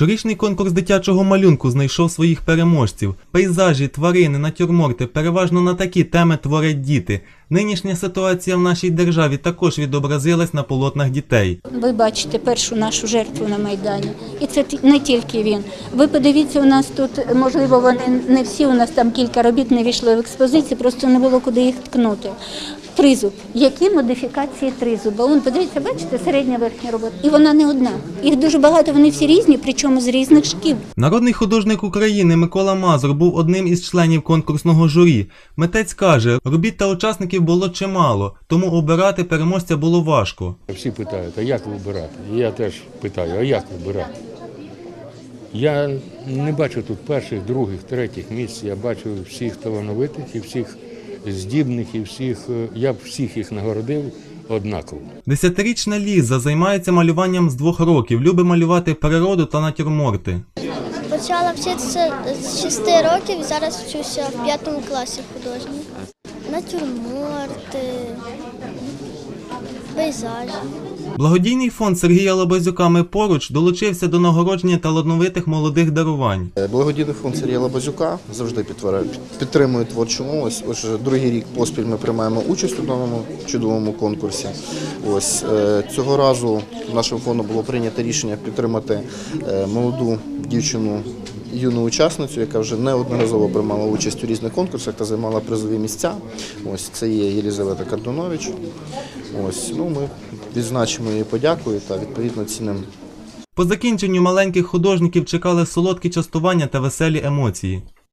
Щорічний конкурс дитячого малюнку знайшов своїх переможців. Пейзажі, тварини, натюрморти переважно на такі теми творять діти. Нинішня ситуація в нашій державі також відобразилась на полотнах дітей. Ви бачите першу нашу жертву на Майдані. І це не тільки він. Ви подивіться, у нас тут, можливо, вони не всі, у нас там кілька робіт не війшло в експозицію, просто не було куди їх ткнути. Тризуб. Які модифікації тризуба? Вон, подивіться, бачите, середня верхня робота. І вона не одна. Їх дуже багато, вони всі різні, причому з різних шкіл. Народний художник України Микола Мазур був одним із членів конкурсного журі. Митець каже, робіт та учасників було чимало, тому обирати переможця було важко. Всі питають, а як вибирати? І я теж питаю, а як вибирати? Я не бачу тут перших, других, третіх місць. Я бачу всіх талановитих і всіх здібних, і всіх, е, я б всіх їх нагородив однаково. Десятирічна Ліза займається малюванням з двох років, любить малювати природу та натюрморти. Почала вчитися з 6 років зараз вчуся в п'ятому класі художній. Натюрморти, пейзажі. Благодійний фонд Сергія Лобазюка «Ми поруч долучився до нагородження талановитих молодих дарувань. Е, Благодійний фонд Сергія Лабазюка завжди підтверджує- підтримує творчу молодь. Ось другий рік поспіль ми приймаємо участь у даному чудовому конкурсі. Ось е, цього разу нашим фондом було прийнято рішення підтримати е, молоду дівчину. Юну учасницю, яка вже неодноразово приймала участь у різних конкурсах та займала призові місця. Ось це є Єлізавета Кардунович. Ось ну ми відзначимо її подякою та відповідно цінимо По закінченню маленьких художників чекали солодкі частування та веселі емоції.